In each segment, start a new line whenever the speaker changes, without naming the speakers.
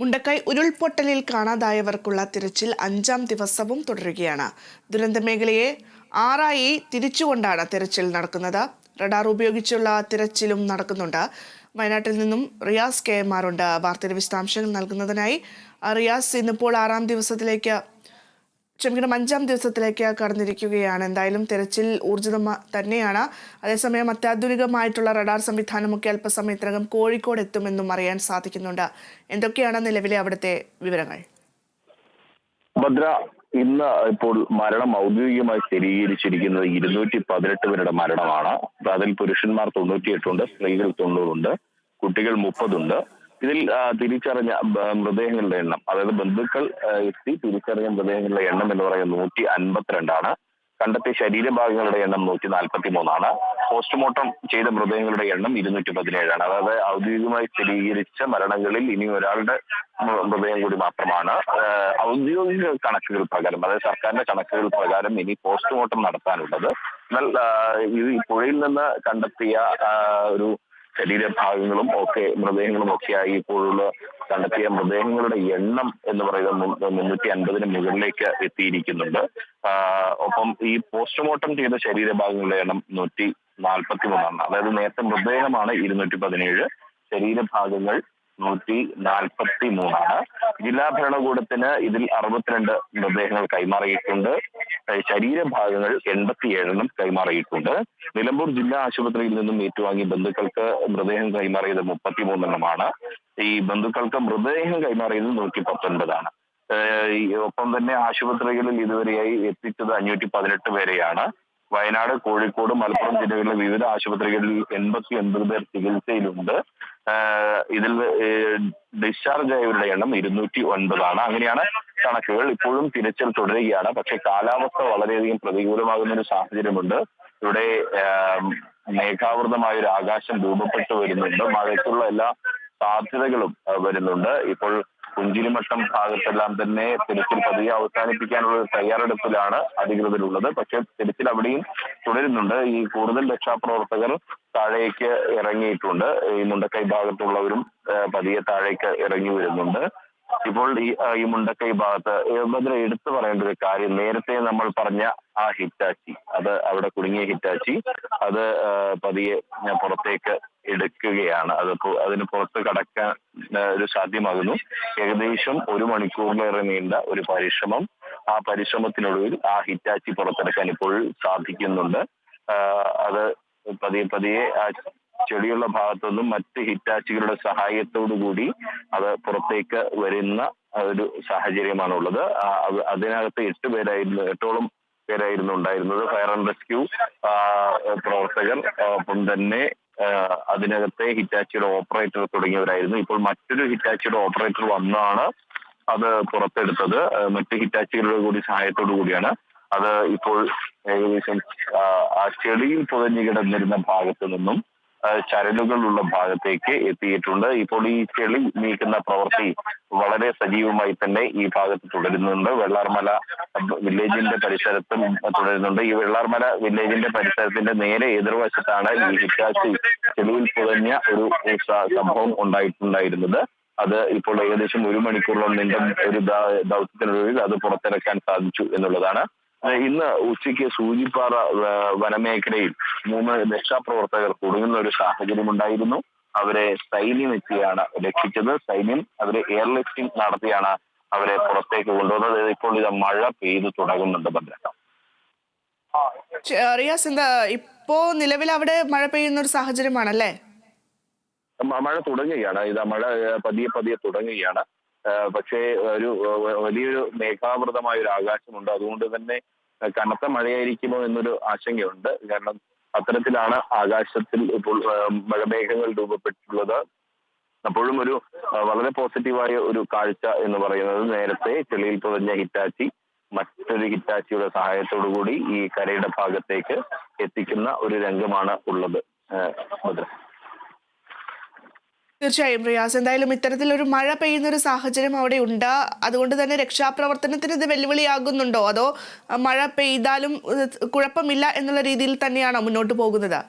മുണ്ടക്കൈ ഉരുൾപൊട്ടലിൽ കാണാതായവർക്കുള്ള തിരച്ചിൽ അഞ്ചാം ദിവസവും തുടരുകയാണ്. ദുരന്ത മേഖലയെ ആറായി തിരിച്ചുകൊണ്ടാണ് തിരച്ചിൽ നടക്കുന്നത്. റഡാർ ഉപയോഗിച്ചുള്ള തിരച്ചിലും നടക്കുന്നുണ്ട്. വയനാട്ടിൽ നിന്നും റിയാസ് കെ എം ആർ ഉണ്ട്. വാർത്തയുടെ വിശദാംശങ്ങൾ നൽകുന്നതിനായി റിയാസ് ഇന്നിപ്പോൾ ആറാം ദിവസത്തിലേക്ക് ക്ഷമിക്കണം അഞ്ചാം ദിവസത്തിലേക്ക് കടന്നിരിക്കുകയാണ്. എന്തായാലും തെരച്ചിൽ ഊർജിതം തന്നെയാണ്. അതേസമയം അത്യാധുനികമായിട്ടുള്ള റഡാർ സംവിധാനമൊക്കെ അല്പസമയത്തിനകം കോഴിക്കോട് എത്തുമെന്നും അറിയാൻ സാധിക്കുന്നുണ്ട്. എന്തൊക്കെയാണ് നിലവിലെ അവിടുത്തെ വിവരങ്ങൾ?
ഭദ്ര ഇന്ന് ഇപ്പോൾ മരണം ഔദ്യോഗികമായി സ്ഥിരീകരിച്ചിരിക്കുന്നത് ഇരുന്നൂറ്റി പതിനെട്ട് പേരുടെ മരണമാണ്. അതിൽ പുരുഷന്മാർ തൊണ്ണൂറ്റിയെട്ടുണ്ട് സ്ത്രീകൾ തൊണ്ണൂറുണ്ട് കുട്ടികൾ മുപ്പതുണ്ട്. ഇതിൽ തിരിച്ചറിഞ്ഞ മൃതദേഹങ്ങളുടെ എണ്ണം അതായത് ബന്ധുക്കൾ എത്തി തിരിച്ചറിഞ്ഞ മൃതദേഹങ്ങളുടെ എണ്ണം എന്ന് പറയുന്നത് നൂറ്റി അൻപത്തിരണ്ടാണ് കണ്ടെത്തിയ ശരീരഭാഗങ്ങളുടെ എണ്ണം നൂറ്റി നാൽപ്പത്തി മൂന്നാണ് പോസ്റ്റ്മോർട്ടം ചെയ്ത മൃതദേഹങ്ങളുടെ എണ്ണം ഇരുന്നൂറ്റി പതിനേഴാണ് അതായത് ഔദ്യോഗികമായി സ്ഥിരീകരിച്ച മരണങ്ങളിൽ ഇനി ഒരാളുടെ മൃതദേഹം കൂടി മാത്രമാണ്. ഔദ്യോഗിക കണക്കുകൾ പ്രകാരം അതായത് സർക്കാരിന്റെ കണക്കുകൾ പ്രകാരം ഇനി പോസ്റ്റ്മോർട്ടം നടത്താനുള്ളത്. എന്നാൽ ഈ പുഴയിൽ നിന്ന് കണ്ടെത്തിയ ഒരു ശരീരഭാഗങ്ങളും ഒക്കെ മൃതദേഹങ്ങളും ഒക്കെയായി ഇപ്പോഴുള്ള കണ്ടെത്തിയ മൃതദേഹങ്ങളുടെ എണ്ണം എന്ന് പറയുന്നത് മുന്നൂറ്റി അൻപതിന് മുകളിലേക്ക് എത്തിയിരിക്കുന്നുണ്ട്. ഒപ്പം ഈ പോസ്റ്റ്മോർട്ടം ചെയ്ത ശരീരഭാഗങ്ങളുടെ എണ്ണം നൂറ്റി നാൽപ്പത്തി മൂന്നാണ് അതായത് നേരത്തെ മൃതദേഹമാണ് ഇരുന്നൂറ്റി പതിനേഴ് ശരീരഭാഗങ്ങൾ നൂറ്റി നാൽപ്പത്തി മൂന്നാണ് ജില്ലാ ഭരണകൂടത്തിന് ഇതിൽ അറുപത്തിരണ്ട് മൃതദേഹങ്ങൾ കൈമാറിയിട്ടുണ്ട്. ശരീരഭാഗങ്ങൾ എൺപത്തിയേഴെണ്ണം കൈമാറിയിട്ടുണ്ട്. നിലമ്പൂർ ജില്ലാ ആശുപത്രിയിൽ നിന്നും ഏറ്റുവാങ്ങിയ ബന്ധുക്കൾക്ക് മൃതദേഹം കൈമാറിയത് മുപ്പത്തിമൂന്നെണ്ണമാണ്. ഈ ബന്ധുക്കൾക്ക് മൃതദേഹം കൈമാറിയത് നൂറ്റി പത്തൊൻപതാണ് ഒപ്പം തന്നെ ആശുപത്രികളിൽ ഇതുവരെയായി എത്തിച്ചത് അഞ്ഞൂറ്റി പതിനെട്ട് പേരെയാണ്. വയനാട് കോഴിക്കോട് മലപ്പുറം ജില്ലകളിലെ വിവിധ ആശുപത്രികളിൽ എൺപത്തി ഒൻപത് പേർ ചികിത്സയിലുണ്ട്. ഇതിൽ ഡിസ്ചാർജ് ആയവരുടെ എണ്ണം ഇരുന്നൂറ്റി ഒൻപതാണ് അങ്ങനെയാണ് കണക്കുകൾ ഇപ്പോഴും തിരച്ചിൽ തുടരുകയാണ്. പക്ഷേ കാലാവസ്ഥ വളരെയധികം പ്രതികൂലമാകുന്ന ഒരു സാഹചര്യമുണ്ട്. ഇവിടെ മേഘാവൃതമായ ഒരു ആകാശം രൂപപ്പെട്ടു വരുന്നുണ്ട്. മഴയ്ക്കുള്ള എല്ലാ സാധ്യതകളും വരുന്നുണ്ട്. ഇപ്പോൾ കുഞ്ചിരിമട്ടം ഭാഗത്തെല്ലാം തന്നെ തിരച്ചിൽ പതിയെ അവസാനിപ്പിക്കാനുള്ള തയ്യാറെടുപ്പിലാണ് അധികൃതരുള്ളത്. പക്ഷേ തിരച്ചിൽ അവിടെയും തുടരുന്നുണ്ട്. ഈ കൂടുതൽ രക്ഷാപ്രവർത്തകർ താഴേക്ക് ഇറങ്ങിയിട്ടുണ്ട്. ഈ മുണ്ടക്കൈ ഭാഗത്തുള്ളവരും പതിയെ താഴേക്ക് ഇറങ്ങി വരുന്നുണ്ട്. ഇപ്പോൾ ഈ ഈ മുണ്ടക്കൈ ഭാഗത്ത് ഭദ്ര എടുത്തു പറയേണ്ട ഒരു കാര്യം നേരത്തെ നമ്മൾ പറഞ്ഞ ആ ഹിറ്റാച്ചി. അത് അവിടെ കുടുങ്ങിയ ഹിറ്റാച്ചി. അത് പതിയെ പുറത്തേക്ക് എടുക്കുകയാണ്. അത് അതിന് പുറത്ത് കടക്കാൻ ഒരു സാധ്യമാകുന്നു. ഏകദേശം ഒരു മണിക്കൂറിലേറെ നീണ്ട ഒരു പരിശ്രമം. ആ പരിശ്രമത്തിനൊടുവിൽ ആ ഹിറ്റാച്ചി പുറത്തെടുക്കാൻ ഇപ്പോൾ സാധിക്കുന്നുണ്ട്. അത് പതിയെ പതിയെ ആ ചെടിയുള്ള ഭാഗത്തുനിന്നും മറ്റ് ഹിറ്റാച്ചികളുടെ സഹായത്തോടു കൂടി അത് പുറത്തേക്ക് വരുന്ന ഒരു സാഹചര്യമാണുള്ളത്. അതിനകത്ത് എട്ട് പേരായിരുന്നു എട്ടോളം പേരായിരുന്നു ഉണ്ടായിരുന്നത്. ഫയർ ആൻഡ് റെസ്ക്യൂ പ്രവർത്തകർ ഒപ്പം തന്നെ അതിനകത്തെ ഹിറ്റാച്ചിയുടെ ഓപ്പറേറ്റർ തുടങ്ങിയവരായിരുന്നു. ഇപ്പോൾ മറ്റൊരു ഹിറ്റാച്ചിയുടെ ഓപ്പറേറ്റർ വന്നാണ് അത് പുറത്തെടുത്തത്. മറ്റ് ഹിറ്റാച്ചികളുടെ കൂടി സഹായത്തോടു കൂടിയാണ് അത് ഇപ്പോൾ ഏകദേശം ആ, ചെടിയിൽ പുതഞ്ഞു കിടന്നിരുന്ന ഭാഗത്തു നിന്നും ചരലുകളുള്ള ഭാഗത്തേക്ക് എത്തിയിട്ടുണ്ട്. ഇപ്പോൾ ഈ ചെളി നീക്കുന്ന പ്രവൃത്തി വളരെ സജീവമായി തന്നെ ഈ ഭാഗത്ത് തുടരുന്നുണ്ട്. വെള്ളാർമല വില്ലേജിന്റെ പരിസരത്തും തുടരുന്നുണ്ട്. ഈ വെള്ളാർമല വില്ലേജിന്റെ പരിസരത്തിന്റെ നേരെ എതിർവശത്താണ് ഈ ഹിറ്റാച്ചി ചെളിയിൽ പുതഞ്ഞ ഒരു സംഭവം ഉണ്ടായിട്ടുണ്ടായിരുന്നത്. അത് ഇപ്പോൾ ഏകദേശം ഒരു മണിക്കൂറോളം നീണ്ട ഒരു ദൗത്യത്തിനുള്ളിൽ അത് പുറത്തിറക്കാൻ സാധിച്ചു എന്നുള്ളതാണ്. ഇന്ന് ഉച്ചയ്ക്ക് സൂചിപ്പാറ വനമേഖലയിൽ മൂന്ന് രക്ഷാപ്രവർത്തകർ കുടുങ്ങുന്ന ഒരു സാഹചര്യം ഉണ്ടായിരുന്നു അവരെ സൈന്യം എത്തിയാണ് രക്ഷിച്ചത്. സൈന്യം അവരെ എയർലിഫ്റ്റിംഗ് നടത്തിയാണ് അവരെ പുറത്തേക്ക് കൊണ്ടുവന്നത്. ഇപ്പോൾ ഇത് മഴ പെയ്തു തുടങ്ങുന്നുണ്ട് ഭദ്രത
ചെ- റിയാസ് എന്താ ഇപ്പോ നിലവിൽ അവിടെ മഴ പെയ്യുന്ന ഒരു സാഹചര്യമാണല്ലേ
മഴ തുടങ്ങുകയാണ്. ഇത് മഴ പതിയെ പതിയെ തുടങ്ങുകയാണ്. പക്ഷേ ഒരു വലിയൊരു മേഘാവൃതമായ ഒരു ആകാശമുണ്ട് അതുകൊണ്ട് തന്നെ കനത്ത മഴയായിരിക്കുമോ എന്നൊരു ആശങ്കയുണ്ട്. കാരണം അത്തരത്തിലാണ് ആകാശത്തിൽ ഇപ്പോൾ മഴമേഘങ്ങൾ രൂപപ്പെട്ടിട്ടുള്ളത്. അപ്പോഴും ഒരു വളരെ പോസിറ്റീവായ ഒരു കാഴ്ച എന്ന് പറയുന്നത് നേരത്തെ ചെളിയിൽ പുതഞ്ഞ ഹിറ്റാച്ചി മറ്റൊരു ഹിറ്റാച്ചിയുടെ സഹായത്തോടു കൂടി ഈ കരയുടെ ഭാഗത്തേക്ക് എത്തിക്കുന്ന ഒരു രംഗമാണ് ഉള്ളത്. ഭദ്ര.
തീർച്ചയായും റിയാസ്. എന്തായാലും ഇത്തരത്തിലൊരു മഴ പെയ്യുന്ന ഒരു സാഹചര്യം അവിടെ ഉണ്ട്. അതുകൊണ്ട് തന്നെ രക്ഷാപ്രവർത്തനത്തിന് ഇത് വെല്ലുവിളിയാകുന്നുണ്ടോ? അതോ മഴ പെയ്താലും കുഴപ്പമില്ല എന്നുള്ള രീതിയിൽ തന്നെയാണോ മുന്നോട്ട് പോകുന്നത്?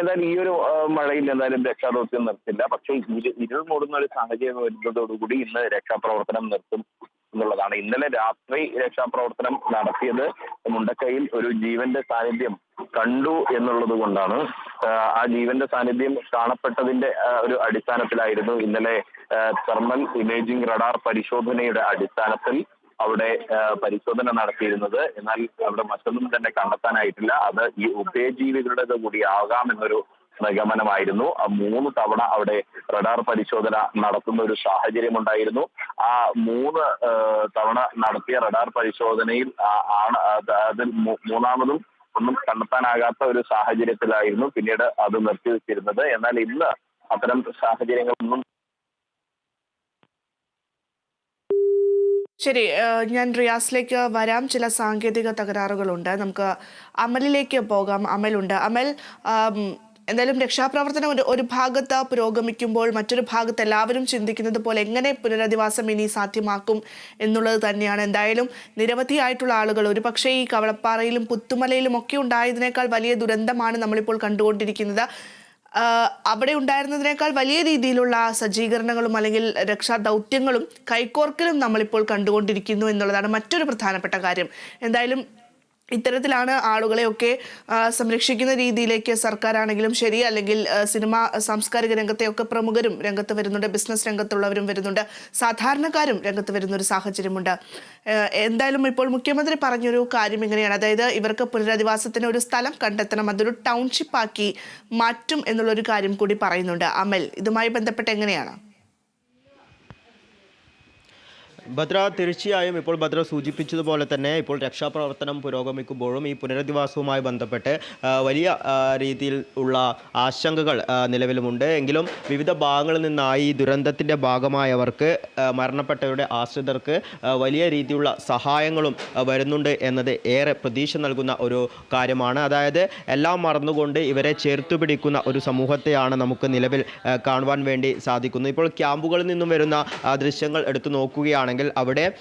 എന്തായാലും ഈ ഒരു മഴയിൽ എന്തായാലും രക്ഷാദൗത്യം നിർത്തില്ല. പക്ഷേ ഇരു ഇരുൾ മൂടുന്ന ഒരു സാഹചര്യം വരുന്നതോടുകൂടി ഇന്ന് രക്ഷാപ്രവർത്തനം നിർത്തും എന്നുള്ളതാണ്. ഇന്നലെ രാത്രി രക്ഷാപ്രവർത്തനം നടത്തിയത് മുണ്ടക്കയിൽ ഒരു ജീവന്റെ സാന്നിധ്യം കണ്ടു എന്നുള്ളത് കൊണ്ടാണ് ആ, ജീവന്റെ സാന്നിധ്യം കാണപ്പെട്ടതിന്റെ ഒരു അടിസ്ഥാനത്തിലായിരുന്നു ഇന്നലെ തെർമൽ ഇമേജിംഗ് റഡാർ പരിശോധനയുടെ അടിസ്ഥാനത്തിൽ അവിടെ പരിശോധന നടത്തിയിരുന്നത്. എന്നാൽ അവിടെ മറ്റൊന്നും തന്നെ കണ്ടെത്താനായിട്ടില്ല. അത് ഈ ഉഭയജീവികളുടേത് കൂടി ആകാം എന്നൊരു നിഗമനമായിരുന്നു. ആ മൂന്ന് തവണ അവിടെ റഡാർ പരിശോധന നടത്തുന്ന ഒരു സാഹചര്യം ഉണ്ടായിരുന്നു. ആ മൂന്ന് തവണ നടത്തിയ റഡാർ പരിശോധനയിൽ ആണ് അത് അതിൽ മൂന്നാമതും ഒന്നും കണ്ടെത്താനാകാത്ത ഒരു സാഹചര്യത്തിലായിരുന്നു പിന്നീട് അത് നിർത്തിവെച്ചിരുന്നത്. എന്നാൽ ഇന്ന് അത്തരം സാഹചര്യങ്ങളൊന്നും
ശരി ഞാൻ റിയാസിലേക്ക് വരാം. ചില സാങ്കേതിക തകരാറുകളുണ്ട്. നമുക്ക് അമലിലേക്ക് പോകാം. അമലുണ്ട് അമൽ എന്തായാലും രക്ഷാപ്രവർത്തനം ഒരു ഭാഗത്ത് പുരോഗമിക്കുമ്പോൾ മറ്റൊരു ഭാഗത്ത് എല്ലാവരും ചിന്തിക്കുന്നത് പോലെ എങ്ങനെ പുനരധിവാസം ഇനി സാധ്യമാക്കും എന്നുള്ളത് തന്നെയാണ്. എന്തായാലും നിരവധിയായിട്ടുള്ള ആളുകൾ ഒരുപക്ഷേ ഈ കവളപ്പാറയിലും പുത്തുമലയിലും ഒക്കെ ഉണ്ടായതിനേക്കാൾ വലിയ ദുരന്തമാണ് നമ്മളിപ്പോൾ കണ്ടുകൊണ്ടിരിക്കുന്നത്. അവിടെ ഉണ്ടായിരുന്നതിനേക്കാൾ വലിയ രീതിയിലുള്ള സജ്ജീകരണങ്ങളും അല്ലെങ്കിൽ രക്ഷാ ദൗത്യങ്ങളും കൈക്കോർക്കലും നമ്മളിപ്പോൾ കണ്ടുകൊണ്ടിരിക്കുന്നു എന്നുള്ളതാണ് മറ്റൊരു പ്രധാനപ്പെട്ട കാര്യം. എന്തായാലും ഇത്തരത്തിലാണ് ആളുകളെയൊക്കെ സംരക്ഷിക്കുന്ന രീതിയിലേക്ക് സർക്കാരാണെങ്കിലും ശരി അല്ലെങ്കിൽ സിനിമ സാംസ്കാരിക രംഗത്തെയൊക്കെ പ്രമുഖരും രംഗത്ത് വരുന്നുണ്ട് ബിസിനസ് രംഗത്തുള്ളവരും വരുന്നുണ്ട് സാധാരണക്കാരും രംഗത്ത് വരുന്ന ഒരു സാഹചര്യമുണ്ട് എന്തായാലും ഇപ്പോൾ മുഖ്യമന്ത്രി പറഞ്ഞൊരു കാര്യം ഇങ്ങനെയാണ്. അതായത് ഇവർക്ക് പുനരധിവാസത്തിന് ഒരു സ്ഥലം കണ്ടെത്തണം അതൊരു ടൗൺഷിപ്പാക്കി മാറ്റും എന്നുള്ളൊരു കാര്യം കൂടി പറയുന്നുണ്ട്. അമൽ ഇതുമായി ബന്ധപ്പെട്ട് എങ്ങനെയാണ്?
ഭദ്ര തീർച്ചയായും ഇപ്പോൾ ഭദ്ര സൂചിപ്പിച്ചതുപോലെ തന്നെ ഇപ്പോൾ രക്ഷാപ്രവർത്തനം പുരോഗമിക്കുമ്പോഴും ഈ പുനരധിവാസവുമായി ബന്ധപ്പെട്ട് വലിയ രീതിയിൽ ഉള്ള ആശങ്കകൾ നിലവിലുമുണ്ട്. എങ്കിലും വിവിധ ഭാഗങ്ങളിൽ നിന്നായി ഈ ദുരന്തത്തിന്റെ ഭാഗമായവർക്ക് മരണപ്പെട്ടവരുടെ ആശ്രിതർക്ക് വലിയ രീതിയിലുള്ള സഹായങ്ങളും വരുന്നുണ്ട് എന്നത് ഏറെ പ്രതീക്ഷ നൽകുന്ന ഒരു കാര്യമാണ്. അതായത് എല്ലാം മറന്നുകൊണ്ട് ഇവരെ ചേർത്തു പിടിക്കുന്ന ഒരു സമൂഹത്തെയാണ് നമുക്ക് നിലവിൽ കാണുവാൻ വേണ്ടി സാധിക്കുന്നത് ഇപ്പോൾ ക്യാമ്പുകളിൽ നിന്നും വരുന്ന ദൃശ്യങ്ങൾ എടുത്തു നോക്കുകയാണെങ്കിൽ അവിടെ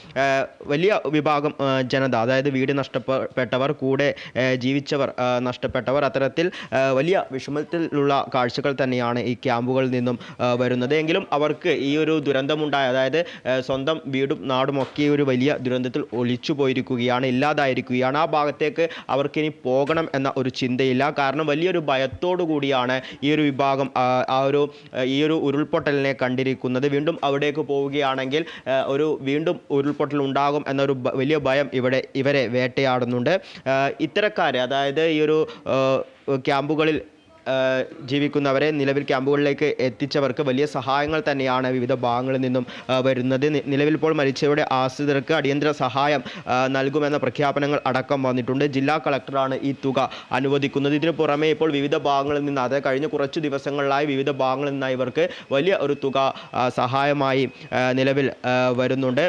വലിയ വിഭാഗം ജനത അതായത് വീട് നഷ്ടപ്പെട്ടവർ കൂടെ ജീവിച്ചവർ നഷ്ടപ്പെട്ടവർ അത്തരത്തിൽ വലിയ വിഷമത്തിലുള്ള കാഴ്ചകൾ തന്നെയാണ് ഈ ക്യാമ്പുകളിൽ നിന്നും വരുന്നത്. എങ്കിലും അവർക്ക് ഈ ഒരു ദുരന്തമുണ്ടായ അതായത് സ്വന്തം വീടും നാടും ഒക്കെ ഒരു വലിയ ദുരന്തത്തിൽ ഒളിച്ചു പോയിരിക്കുകയാണ് ഇല്ലാതായിരിക്കുകയാണ്. ആ ഭാഗത്തേക്ക് അവർക്കിനി പോകണം എന്ന ഒരു ചിന്തയില്ല. കാരണം വലിയൊരു ഭയത്തോടു കൂടിയാണ് ഈ ഒരു വിഭാഗം ആ ഒരു ഈ ഒരു ഉരുൾപൊട്ടലിനെ കണ്ടിരിക്കുന്നത്. വീണ്ടും അവിടേക്ക് പോവുകയാണെങ്കിൽ ഒരു വീണ്ടും ഉരുൾപൊട്ടൽ ഉണ്ടാകും എന്നൊരു വലിയ ഭയം ഇവിടെ ഇവരെ വേട്ടയാടുന്നുണ്ട്. ഇത്തരക്കാരെ അതായത് ഈ ഒരു ക്യാമ്പുകളിൽ ജീവിക്കുന്നവരെ നിലവിൽ ക്യാമ്പുകളിലേക്ക് എത്തിച്ചവർക്ക് വലിയ സഹായങ്ങൾ തന്നെയാണ് വിവിധ ഭാഗങ്ങളിൽ നിന്നും വരുന്നത്. നിലവിൽ ഇപ്പോൾ മരിച്ചവരുടെ ആശ്രിതർക്ക് അടിയന്തര സഹായം നൽകുമെന്ന പ്രഖ്യാപനങ്ങൾ അടക്കം വന്നിട്ടുണ്ട്. ജില്ലാ കളക്ടറാണ് ഈ തുക അനുവദിക്കുന്നത്. ഇതിനു പുറമെ ഇപ്പോൾ വിവിധ ഭാഗങ്ങളിൽ നിന്ന് അത് കഴിഞ്ഞ കുറച്ച് ദിവസങ്ങളിലായി വിവിധ ഭാഗങ്ങളിൽ നിന്ന് ഇവർക്ക് വലിയ ഒരു തുക സഹായമായി നിലവിൽ വരുന്നുണ്ട്.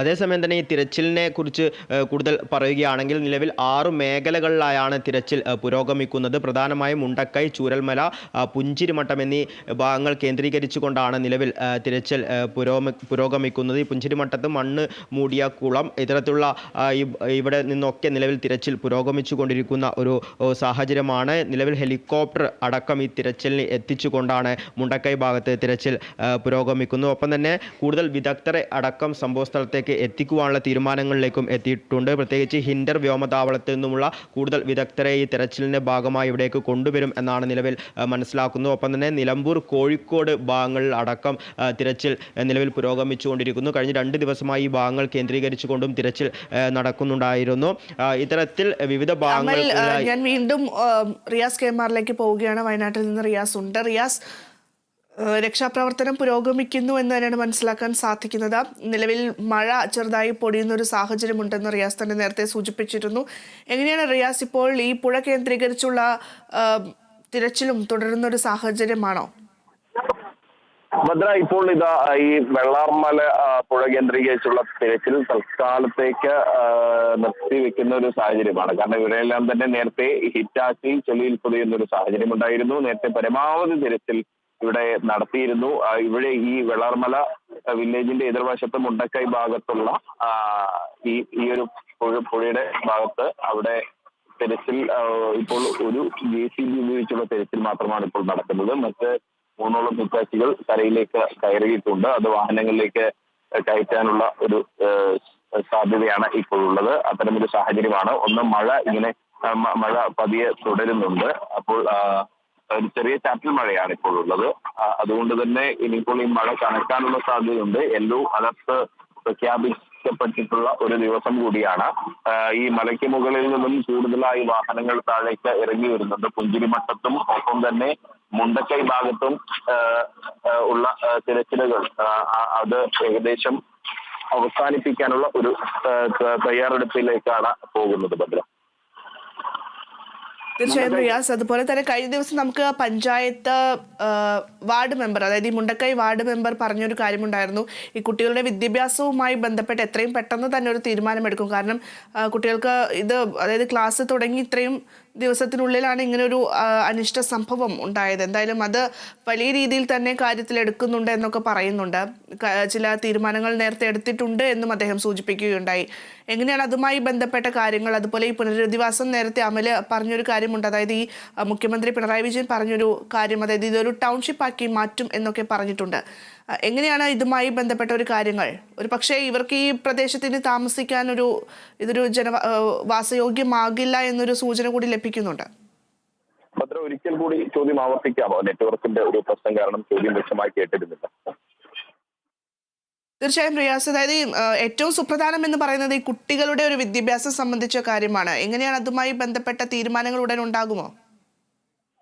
അതേസമയം തന്നെ ഈ തിരച്ചിലിനെ കുറിച്ച് കൂടുതൽ പറയുകയാണെങ്കിൽ നിലവിൽ ആറ് മേഖലകളിലായാണ് തിരച്ചിൽ പുരോഗമിക്കുന്നത്. പ്രധാനമായും മുണ്ടക്കൈ ചൂരൽമല പുഞ്ചിരിമട്ടം എന്നീ ഭാഗങ്ങൾ കേന്ദ്രീകരിച്ചുകൊണ്ടാണ് നിലവിൽ തിരച്ചിൽ പുരോഗമി പുരോഗമിക്കുന്നത്. ഈ പുഞ്ചിരിമട്ടത്ത് മണ്ണ് മൂടിയ കുളം ഇത്തരത്തിലുള്ള ഇവിടെ നിന്നൊക്കെ നിലവിൽ തിരച്ചിൽ പുരോഗമിച്ചുകൊണ്ടിരിക്കുന്ന ഒരു സാഹചര്യമാണ്. നിലവിൽ ഹെലികോപ്റ്റർ അടക്കം ഈ തിരച്ചിലിന് എത്തിച്ചുകൊണ്ടാണ് മുണ്ടക്കൈ ഭാഗത്ത് തിരച്ചിൽ പുരോഗമിക്കുന്നു ഒപ്പം തന്നെ കൂടുതൽ വിദഗ്ധരെ അടക്കം സംഭവ സ്ഥലത്തേക്ക് എത്തിക്കുവാനുള്ള തീരുമാനങ്ങളിലേക്കും എത്തിയിട്ടുണ്ട്. പ്രത്യേകിച്ച് ഹിൻഡർ വ്യോമതാവളത്തിൽ നിന്നുമുള്ള കൂടുതൽ വിദഗ്ധരെ ഈ തെരച്ചിലിന്റെ ഭാഗമായി ഇവിടേക്ക് കൊണ്ടുവരും എന്നാണ് നിലവിൽ മനസ്സിലാക്കുന്നത് ഒപ്പം തന്നെ നിലമ്പൂർ കോഴിക്കോട് ഭാഗങ്ങളിൽ അടക്കം തിരച്ചിൽ നിലവിൽ പുരോഗമിച്ചുകൊണ്ടിരിക്കുന്നു. കഴിഞ്ഞ രണ്ട് ദിവസമായി ഈ ഭാഗങ്ങൾ കേന്ദ്രീകരിച്ചുകൊണ്ടും തിരച്ചിൽ നടക്കുന്നുണ്ടായിരുന്നു. ഇത്തരത്തിൽ വിവിധ
ഭാഗങ്ങളിൽ
ഭാഗങ്ങൾ
ഞാൻ വീണ്ടും റിയാസ് കെമാറിലേക്ക് പോവുകയാണ്. വയനാട്ടിൽ നിന്ന് റിയാസ് ഉണ്ട്. റിയാസ് രക്ഷാപ്രവർത്തനം പുരോഗമിക്കുന്നു എന്ന് തന്നെയാണ് മനസ്സിലാക്കാൻ സാധിക്കുന്നത്. നിലവിൽ മഴ ചെറുതായി പൊടിയുന്ന ഒരു സാഹചര്യമുണ്ടെന്ന് റിയാസ് തന്നെ നേരത്തെ സൂചിപ്പിച്ചിരുന്നു. എങ്ങനെയാണ് റിയാസ് ഇപ്പോൾ ഈ പുഴ കേന്ദ്രീകരിച്ചുള്ള തിരച്ചിലും തുടരുന്ന ഒരു സാഹചര്യമാണോ?
ഭദ്ര ഇപ്പോൾ ഇതാ ഈ വെള്ളാർമല പുഴ കേന്ദ്രീകരിച്ചുള്ള തിരച്ചിൽ തൽക്കാലത്തേക്ക് നിർത്തിവെക്കുന്ന ഒരു സാഹചര്യമാണ്. കാരണം ഇവരെല്ലാം തന്നെ നേരത്തെ ഹിറ്റാച്ചി ചെളിയിൽ പൊതിയുന്ന ഒരു സാഹചര്യം ഉണ്ടായിരുന്നു നേരത്തെ പരമാവധി തിരച്ചിൽ ഇവിടെ നടത്തിയിരുന്നു. ഇവിടെ ഈ വെള്ളാർമല വില്ലേജിന്റെ എതിർവശത്ത് മുണ്ടക്കൈ ഭാഗത്തുള്ള ഈ ഈ ഒരു പുഴ പുഴയുടെ ഭാഗത്ത് അവിടെ തെരച്ചിൽ ഇപ്പോൾ ഒരു ജെ സി ബി ഉപയോഗിച്ചുള്ള തെരച്ചിൽ മാത്രമാണ് ഇപ്പോൾ നടക്കുന്നത്. മറ്റ് മൂന്നോളം ഹിറ്റാച്ചികൾ കരയിലേക്ക് കയറിയിട്ടുണ്ട്. അത് വാഹനങ്ങളിലേക്ക് കയറ്റാനുള്ള ഒരു സാധ്യതയാണ് ഇപ്പോൾ ഉള്ളത് അത്തരമൊരു സാഹചര്യമാണ്. ഒന്ന് മഴ ഇങ്ങനെ മഴ പതിയെ തുടരുന്നുണ്ട്. അപ്പോൾ ഒരു ചെറിയ ചാറ്റൽ മഴയാണ് ഇപ്പോൾ ഉള്ളത് അതുകൊണ്ട് തന്നെ ഇനിയിപ്പോൾ ഈ മഴ കണക്കാനുള്ള സാധ്യതയുണ്ട്. യെല്ലോ അലർട്ട് പ്രഖ്യാപിക്കപ്പെട്ടിട്ടുള്ള ഒരു ദിവസം കൂടിയാണ്. ഈ മലയ്ക്ക് മുകളിൽ നിന്നും കൂടുതലായി വാഹനങ്ങൾ താഴേക്ക് ഇറങ്ങി വരുന്നുണ്ട്. പുഞ്ചിരിമട്ടത്തും ഒപ്പം തന്നെ മുണ്ടക്കൈ ഭാഗത്തും ഉള്ള തിരച്ചിലുകൾ അത് ഏകദേശം അവസാനിപ്പിക്കാനുള്ള ഒരു തയ്യാറെടുപ്പിലേക്കാണ് പോകുന്നത് ഭദ്ര.
തീർച്ചയായും റിയാസ് അതുപോലെ തന്നെ കഴിഞ്ഞ ദിവസം നമുക്ക് പഞ്ചായത്ത് വാർഡ് മെമ്പർ അതായത് ഈ മുണ്ടക്കൈ വാർഡ് മെമ്പർ പറഞ്ഞൊരു കാര്യമുണ്ടായിരുന്നു. ഈ കുട്ടികളുടെ വിദ്യാഭ്യാസവുമായി ബന്ധപ്പെട്ട് എത്രയും പെട്ടെന്ന് തന്നെ ഒരു തീരുമാനമെടുക്കും. കാരണം കുട്ടികൾക്ക് ഇത് അതായത് ക്ലാസ് തുടങ്ങി ഇത്രയും ദിവസത്തിനുള്ളിലാണ് ഇങ്ങനെ ഒരു ആ, അനിഷ്ട സംഭവം ഉണ്ടായത്. എന്തായാലും അത് വലിയ രീതിയിൽ തന്നെ കാര്യത്തിൽ എടുക്കുന്നുണ്ട് എന്നൊക്കെ പറയുന്നുണ്ട്. ചില തീരുമാനങ്ങൾ നേരത്തെ എടുത്തിട്ടുണ്ട് എന്നും അദ്ദേഹം സൂചിപ്പിക്കുകയുണ്ടായി. എങ്ങനെയാണ് അതുമായി ബന്ധപ്പെട്ട കാര്യങ്ങൾ? അതുപോലെ ഈ പുനരധിവാസം നേരത്തെ അമൽ പറഞ്ഞൊരു കാര്യമുണ്ട്. അതായത് ഈ മുഖ്യമന്ത്രി പിണറായി വിജയൻ പറഞ്ഞൊരു കാര്യം അതായത് ഇതൊരു ടൗൺഷിപ്പ് ആക്കി മാറ്റും എന്നൊക്കെ പറഞ്ഞിട്ടുണ്ട്. എങ്ങനെയാണ് ഇതുമായി ബന്ധപ്പെട്ട ഒരു കാര്യങ്ങൾ? ഒരു പക്ഷേ ഇവർക്ക് ഈ പ്രദേശത്തിന് താമസിക്കാൻ ഒരു ഇതൊരു ജന വാസയോഗ്യമാകില്ല എന്നൊരു സൂചന കൂടി ലഭിക്കുന്നുണ്ട്.
ഭദ്ര ഒരിക്കൽ കൂടി ചോദ്യം ആവർത്തിക്കാമോ? നെറ്റ്വർക്കിന്റെ ഒരു പ്രശ്നം കാരണം ചോദ്യം വ്യക്തമായി കേട്ടിരുന്നില്ല.
തീർച്ചയായും റിയാസ് അതായത് ഏറ്റവും സുപ്രധാനം എന്ന് പറയുന്നത് ഈ കുട്ടികളുടെ ഒരു വിദ്യാഭ്യാസം സംബന്ധിച്ച കാര്യമാണ്. എങ്ങനെയാണ് അതുമായി ബന്ധപ്പെട്ട തീരുമാനങ്ങൾ ഉടൻ ഉണ്ടാകുമോ?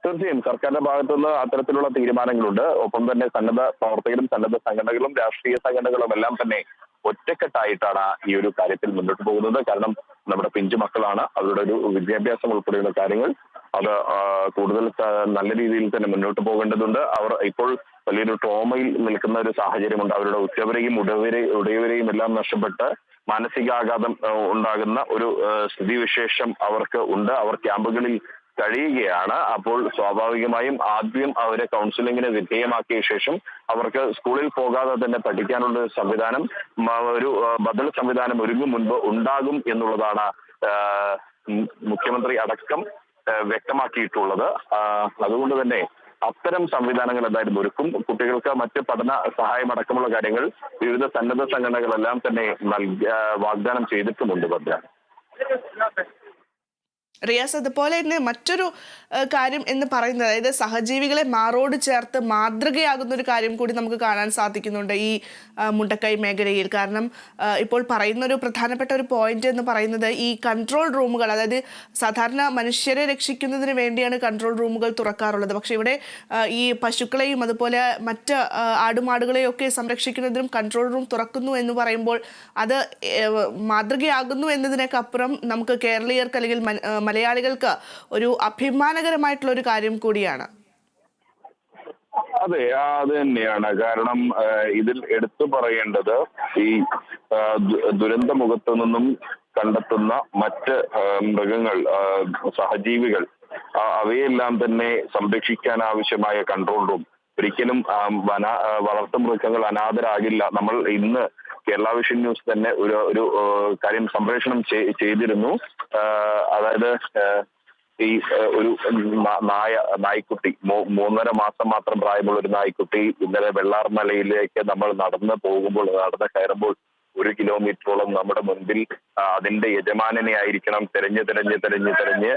തീർച്ചയായും. സർക്കാരിന്റെ ഭാഗത്തുനിന്ന് അത്തരത്തിലുള്ള തീരുമാനങ്ങളുണ്ട്. ഒപ്പം തന്നെ സന്നദ്ധ പ്രവർത്തകരും സന്നദ്ധ സംഘടനകളും രാഷ്ട്രീയ സംഘടനകളും എല്ലാം തന്നെ ഒറ്റക്കെട്ടായിട്ടാണ് ഈ ഒരു കാര്യത്തിൽ മുന്നോട്ട് പോകുന്നത്. കാരണം നമ്മുടെ പിഞ്ചു മക്കളാണ്. അവരുടെ ഒരു വിദ്യാഭ്യാസം ഉൾപ്പെടെയുള്ള കാര്യങ്ങൾ അത് കൂടുതൽ നല്ല രീതിയിൽ തന്നെ മുന്നോട്ട് പോകേണ്ടതുണ്ട്. അവർ ഇപ്പോൾ വലിയൊരു ട്രോമയിൽ നിൽക്കുന്ന ഒരു സാഹചര്യമുണ്ട്. അവരുടെ ഉറ്റവരെയും ഉടവരെ ഉടയവരെയും എല്ലാം നഷ്ടപ്പെട്ട് മാനസികാഘാതം ഉണ്ടാകുന്ന ഒരു സ്ഥിതിവിശേഷം അവർക്ക് ഉണ്ട്. അവർ ക്യാമ്പുകളിൽ കഴിയുകയാണ്. അപ്പോൾ സ്വാഭാവികമായും ആദ്യം അവരെ കൗൺസിലിങ്ങിന് വിധേയമാക്കിയ ശേഷം അവർക്ക് സ്കൂളിൽ പോകാതെ തന്നെ പഠിക്കാനുള്ള ഒരു സംവിധാനം ഒരു ബദൽ സംവിധാനം ഒരുങ്ങും മുൻപ് ഉണ്ടാകും എന്നുള്ളതാണ് മുഖ്യമന്ത്രി അടക്കം വ്യക്തമാക്കിയിട്ടുള്ളത്. അതുകൊണ്ട് തന്നെ അത്തരം സംവിധാനങ്ങൾ എന്തായാലും ഒരുക്കും. കുട്ടികൾക്ക് മറ്റ് പഠന സഹായം അടക്കമുള്ള കാര്യങ്ങൾ വിവിധ സന്നദ്ധ സംഘടനകളെല്ലാം തന്നെ വാഗ്ദാനം ചെയ്തിട്ടുമുണ്ട് ഭദ്ര.
റിയാസ് അതുപോലെ തന്നെ മറ്റൊരു കാര്യം എന്ന് പറയുന്നത് അതായത് സഹജീവികളെ മാറോട് ചേർത്ത് മാതൃകയാകുന്ന ഒരു കാര്യം കൂടി നമുക്ക് കാണാൻ സാധിക്കുന്നുണ്ട് ഈ മുണ്ടക്കൈ മേഖലയിൽ. കാരണം ഇപ്പോൾ പറയുന്ന ഒരു പ്രധാനപ്പെട്ട ഒരു പോയിന്റ് എന്ന് പറയുന്നത് ഈ കൺട്രോൾ റൂമുകൾ അതായത് സാധാരണ മനുഷ്യരെ രക്ഷിക്കുന്നതിന് വേണ്ടിയാണ് കൺട്രോൾ റൂമുകൾ തുറക്കാറുള്ളത്. പക്ഷേ ഇവിടെ ഈ പശുക്കളെയും അതുപോലെ മറ്റ് ആടുമാടുകളെയും ഒക്കെ സംരക്ഷിക്കുന്നതിനും കൺട്രോൾ റൂം തുറക്കുന്നു എന്ന് പറയുമ്പോൾ അത് മാതൃകയാകുന്നു എന്നതിനേക്കപ്പുറം നമുക്ക് കേരളീയർക്ക് അല്ലെങ്കിൽ മലയാളികൾക്ക് ഒരു അഭിമാനകരമായിട്ടുള്ള ഒരു കാര്യം കൂടിയാണ്.
അതെ അത് തന്നെയാണ്. കാരണം ഇതിൽ എടുത്തു പറയേണ്ടത് ഈ ദുരന്ത മുഖത്തു നിന്നും കണ്ടെത്തുന്ന മറ്റ് മൃഗങ്ങൾ സഹജീവികൾ അവയെല്ലാം തന്നെ സംരക്ഷിക്കാൻ ആവശ്യമായ കൺട്രോൾ റൂം ഒരിക്കലും വന വളർത്തു വളർത്തുമൃഗങ്ങൾ അനാഥരാകില്ല. നമ്മൾ ഇന്ന് കേരള വിഷൻ ന്യൂസ് തന്നെ ഒരു ഒരു കാര്യം സംപ്രേഷണം ചെയ്തിരുന്നു. അതായത് ഈ ഒരു നായ നായ്ക്കുട്ടി മൂന്നര മാസം മാത്രം പ്രായമുള്ള ഒരു നായ്ക്കുട്ടി ഇന്നലെ വെള്ളാർമലയിലേക്ക് നമ്മൾ നടന്ന് പോകുമ്പോൾ നടന്ന് കയറുമ്പോൾ ഒരു കിലോമീറ്ററോളം നമ്മുടെ മുൻപിൽ അതിന്റെ യജമാനനെ ആയിരിക്കണം തെരഞ്ഞ് തെരഞ്ഞ് തെരഞ്ഞ് തെരഞ്ഞ്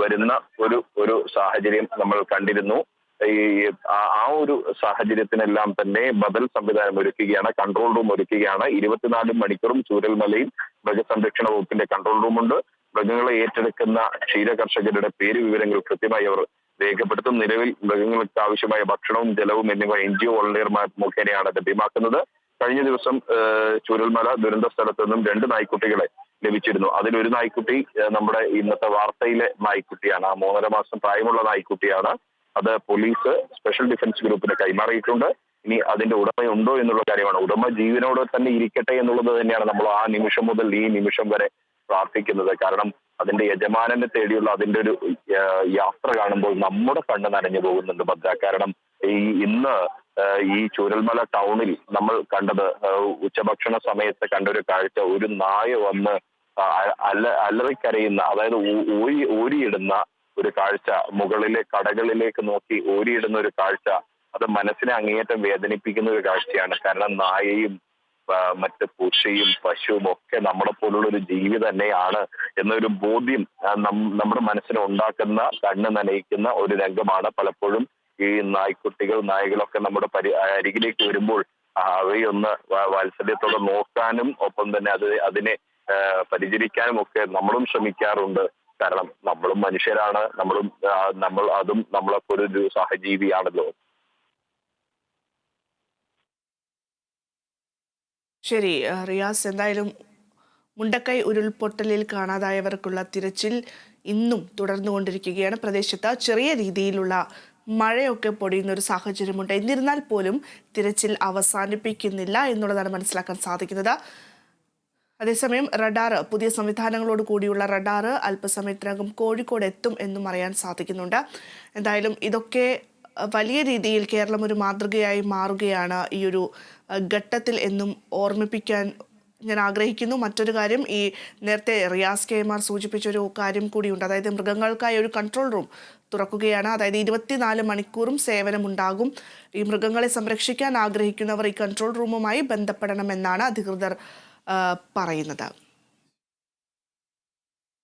വരുന്ന ഒരു ഒരു സാഹചര്യം നമ്മൾ കണ്ടിരുന്നു. ഈ ആ- ഒരു സാഹചര്യത്തിനെല്ലാം തന്നെ ബദൽ സംവിധാനം ഒരുക്കുകയാണ് കൺട്രോൾ റൂം ഒരുക്കുകയാണ്. ഇരുപത്തിനാല് മണിക്കൂറും ചൂരൽമലയിൽ മൃഗസംരക്ഷണ വകുപ്പിന്റെ കൺട്രോൾ റൂമുണ്ട് മൃഗങ്ങളെ ഏറ്റെടുക്കുന്ന ക്ഷീര കർഷകരുടെ പേര് വിവരങ്ങൾ കൃത്യമായി അവർ രേഖപ്പെടുത്തും. നിലവിൽ മൃഗങ്ങൾക്ക് ആവശ്യമായ ഭക്ഷണവും ജലവും എന്നിവ എൻ ജി ഒ വോളണ്ടിയർമാർ മുഖേനയാണ് ലഭ്യമാക്കുന്നത്. കഴിഞ്ഞ ദിവസം ചൂരൽമല ദുരന്ത സ്ഥലത്തു നിന്നും രണ്ട് നായ്ക്കുട്ടികളെ ലഭിച്ചിരുന്നു. അതിലൊരു നായ്ക്കുട്ടി നമ്മുടെ ഇന്നത്തെ വാർത്തയിലെ നായ്ക്കുട്ടിയാണ്. ആ മൂന്നര മാസം പ്രായമുള്ള നായ്ക്കുട്ടിയാണ്. അത് പോലീസ് സ്പെഷ്യൽ ഡിഫൻസ് ഗ്രൂപ്പിന് കൈമാറിയിട്ടുണ്ട്. ഇനി അതിന്റെ ഉടമയുണ്ടോ എന്നുള്ള കാര്യമാണ്. ഉടമ ജീവനോട് തന്നെ ഇരിക്കട്ടെ എന്നുള്ളത് തന്നെയാണ് നമ്മൾ ആ നിമിഷം മുതൽ ഈ നിമിഷം വരെ പ്രാർത്ഥിക്കുന്നത്. കാരണം അതിന്റെ യജമാനനെ തേടിയുള്ള അതിന്റെ ഒരു യാത്ര കാണുമ്പോൾ നമ്മുടെ കണ്ണ് നനഞ്ഞു പോകുന്നുണ്ട് ഭദ്ര. കാരണം ഈ ഇന്ന് ഈ ചൂരൽമല ടൗണിൽ നമ്മൾ കണ്ടത് ഉച്ചഭക്ഷണ സമയത്ത് കണ്ട ഒരു കാഴ്ച. ഒരു നായ വന്ന് അല്ല അലറിക്കരയുന്ന അതായത് ഓരി ഒരു കാഴ്ച മുകളിലെ കടകളിലേക്ക് നോക്കി ഓരിയിടുന്ന ഒരു കാഴ്ച. അത് മനസ്സിനെ അങ്ങേയറ്റം വേദനിപ്പിക്കുന്ന ഒരു കാഴ്ചയാണ്. കാരണം നായയും മറ്റ് പൂച്ചയും പശുവും ഒക്കെ നമ്മളെ പോലുള്ള ഒരു ജീവി തന്നെയാണ് എന്നൊരു ബോധ്യം നമ്മുടെ മനസ്സിനെ ഉണ്ടാക്കുന്ന കണ്ണ് നനയിക്കുന്ന ഒരു രംഗമാണ് പലപ്പോഴും ഈ നായ്ക്കുട്ടികൾ നായകളൊക്കെ നമ്മുടെ പരി അരികിലേക്ക് വരുമ്പോൾ അവയൊന്ന് വാത്സല്യത്തോടെ നോക്കാനും ഒപ്പം തന്നെ അത് അതിനെ പരിചരിക്കാനും ഒക്കെ നമ്മളും ശ്രമിക്കാറുണ്ട്. കാരണം നമ്മളും മനുഷ്യരാണ് നമ്മളും നമ്മൾ അതും നമ്മളൊക്കെ ഒരു സഹജീവിയാണല്ലോ.
ശരി റിയാസ് എന്തായാലും മുണ്ടക്കൈ ഉരുൾപൊട്ടലിൽ കാണാതായവർക്കുള്ള തിരച്ചിൽ ഇന്നും തുടർന്നു കൊണ്ടിരിക്കുകയാണ്. പ്രദേശത്ത് ചെറിയ രീതിയിലുള്ള മഴയൊക്കെ പൊടിയുന്ന ഒരു സാഹചര്യമുണ്ട്. എന്നിരുന്നാൽ പോലും തിരച്ചിൽ അവസാനിപ്പിക്കുന്നില്ല എന്നുള്ളതാണ് മനസ്സിലാക്കാൻ സാധിക്കുന്നത്. അതേസമയം റഡാർ പുതിയ സംവിധാനങ്ങളോട് കൂടിയുള്ള റഡാർ അല്പസമയത്തിനകം കോഴിക്കോട് എത്തും എന്നും അറിയാൻ സാധിക്കുന്നുണ്ട്. എന്തായാലും ഇതൊക്കെ വലിയ രീതിയിൽ കേരളം ഒരു മാതൃകയായി മാറുകയാണ് ഈ ഒരു ഘട്ടത്തിൽ എന്നും ഓർമ്മിപ്പിക്കാൻ ഞാൻ ആഗ്രഹിക്കുന്നു. മറ്റൊരു കാര്യം ഈ നേരത്തെ റിയാസ് കെ എം ആർ സൂചിപ്പിച്ചൊരു കാര്യം കൂടിയുണ്ട്. അതായത് മൃഗങ്ങൾക്കായി ഒരു കൺട്രോൾ റൂം തുറക്കുകയാണ്. അതായത് ഇരുപത്തിനാല് മണിക്കൂറും സേവനമുണ്ടാകും. ഈ മൃഗങ്ങളെ സംരക്ഷിക്കാൻ ആഗ്രഹിക്കുന്നവർ ഈ കൺട്രോൾ റൂമുമായി ബന്ധപ്പെടണമെന്നാണ് അധികൃതർ പറയുന്നത്.